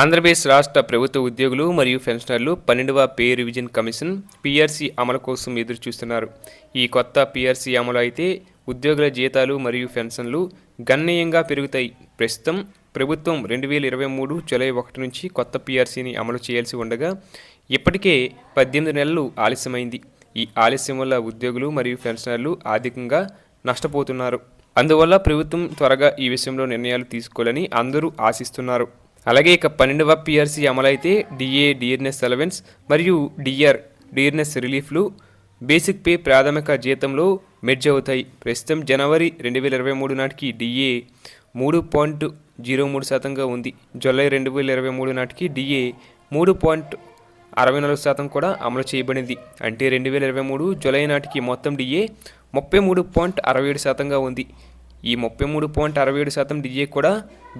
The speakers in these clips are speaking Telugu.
ఆంధ్రప్రదేశ్ రాష్ట్ర ప్రభుత్వ ఉద్యోగులు మరియు పెన్షనర్లు పన్నెండవ పే రివిజన్ కమిషన్ పీఆర్సీ అమలు కోసం ఎదురు చూస్తున్నారు ఈ కొత్త పీఆర్సీ అమలు అయితే ఉద్యోగుల జీతాలు మరియు పెన్షన్లు గణనీయంగా పెరుగుతాయి. ప్రస్తుతం ప్రభుత్వం రెండు వేల ఇరవై మూడు జూలై ఒకటి నుంచి కొత్త పీఆర్సీని అమలు చేయాల్సి ఉండగా ఇప్పటికే పద్దెనిమిది నెలలు ఆలస్యమైంది. ఈ ఆలస్యం వల్ల ఉద్యోగులు మరియు పెన్షనర్లు ఆర్థికంగా నష్టపోతున్నారు. అందువల్ల ప్రభుత్వం త్వరగా ఈ విషయంలో నిర్ణయాలు తీసుకోవాలని అందరూ ఆశిస్తున్నారు. అలాగే ఇక పన్నెండవ పిఆర్సీ అమలైతే డిఏ డిఆర్ఎస్ అలవెన్స్ మరియు డిఆర్ డిఆర్ఎస్ రిలీఫ్లు బేసిక్ పే ప్రాథమిక జీతంలో మెర్జ్ అవుతాయి. ప్రస్తుతం జనవరి రెండు వేల ఇరవై మూడు నాటికి డిఏ మూడు పాయింట్ జీరో మూడు శాతంగా ఉంది. జూలై రెండు వేల ఇరవై మూడు నాటికి డిఏ మూడు పాయింట్ అరవై నాలుగు శాతం కూడా అమలు చేయబడింది. అంటే రెండు వేల ఇరవై మూడు జూలై నాటికి మొత్తం డిఏ ముప్పై మూడు పాయింట్ అరవై ఏడు శాతంగా ఉంది. ఈ ముప్పై మూడు పాయింట్ అరవై ఏడు శాతం డిఏ కూడా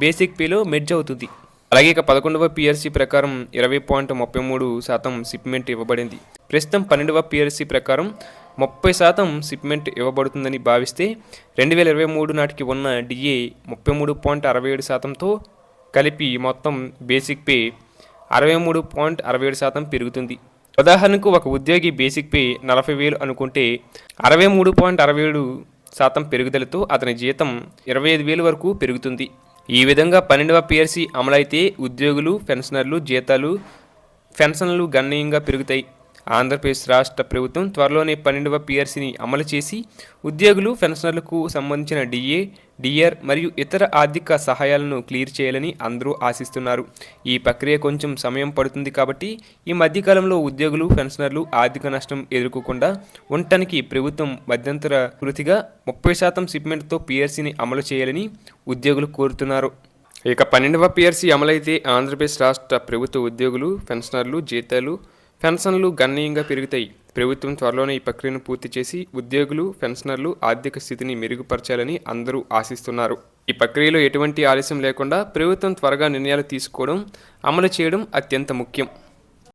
బేసిక్ పేలో మెర్జ్ అవుతుంది. అలాగే ఇక పదకొండవ పిఆర్సీ ప్రకారం ఇరవై పాయింట్ ముప్పై మూడు శాతం షిప్మెంట్ ఇవ్వబడింది. ప్రస్తుతం పన్నెండవ పిఆర్సీ ప్రకారం ముప్పై శాతం షిప్మెంట్ ఇవ్వబడుతుందని భావిస్తే రెండు వేల ఇరవై మూడు నాటికి ఉన్న డిఏ ముప్పై మూడు పాయింట్ అరవై ఏడు శాతంతో కలిపి మొత్తం బేసిక్ పే అరవై మూడు పాయింట్ అరవై ఏడు శాతం పెరుగుతుంది. ఉదాహరణకు ఒక ఉద్యోగి బేసిక్ పే నలభై వేలు అనుకుంటే అరవై మూడు పాయింట్ అరవై ఏడు శాతం పెరుగుదలతో అతని జీతం ఇరవై ఐదు వేలు వరకు పెరుగుతుంది. ఈ విధంగా పన్నెండవ పిఆర్సీ అమలైతే ఉద్యోగులు పెన్షనర్లు జీతాలు పెన్షన్లు గణనీయంగా పెరుగుతాయి. ఆంధ్రప్రదేశ్ రాష్ట్ర ప్రభుత్వం త్వరలోనే పన్నెండవ పిఆర్సీని అమలు చేసి ఉద్యోగులు పెన్షనర్లకు సంబంధించిన డిఏ డిఆర్ మరియు ఇతర ఆర్థిక సహాయాలను క్లియర్ చేయాలని అందరూ ఆశిస్తున్నారు. ఈ ప్రక్రియ కొంచెం సమయం పడుతుంది కాబట్టి ఈ మధ్యకాలంలో ఉద్యోగులు పెన్షనర్లు ఆర్థిక నష్టం ఎదుర్కోకుండా ఉండటానికి ప్రభుత్వం మధ్యంతర కృతిగా ముప్పై శాతం షిప్మెంట్తో పిఆర్సీని అమలు చేయాలని ఉద్యోగులు కోరుతున్నారు. ఇక పన్నెండవ పిఆర్సీ అమలైతే ఆంధ్రప్రదేశ్ రాష్ట్ర ప్రభుత్వ ఉద్యోగులు పెన్షనర్లు జీతాలు పెన్షన్లు గణనీయంగా పెరుగుతాయి. ప్రభుత్వం త్వరలోనే ఈ ప్రక్రియను పూర్తి చేసి ఉద్యోగులు పెన్షనర్లు ఆర్థిక స్థితిని మెరుగుపరచాలని అందరూ ఆశిస్తున్నారు. ఈ ప్రక్రియలో ఎటువంటి ఆలస్యం లేకుండా ప్రభుత్వం త్వరగా నిర్ణయాలు తీసుకోవడం అమలు చేయడం అత్యంత ముఖ్యం.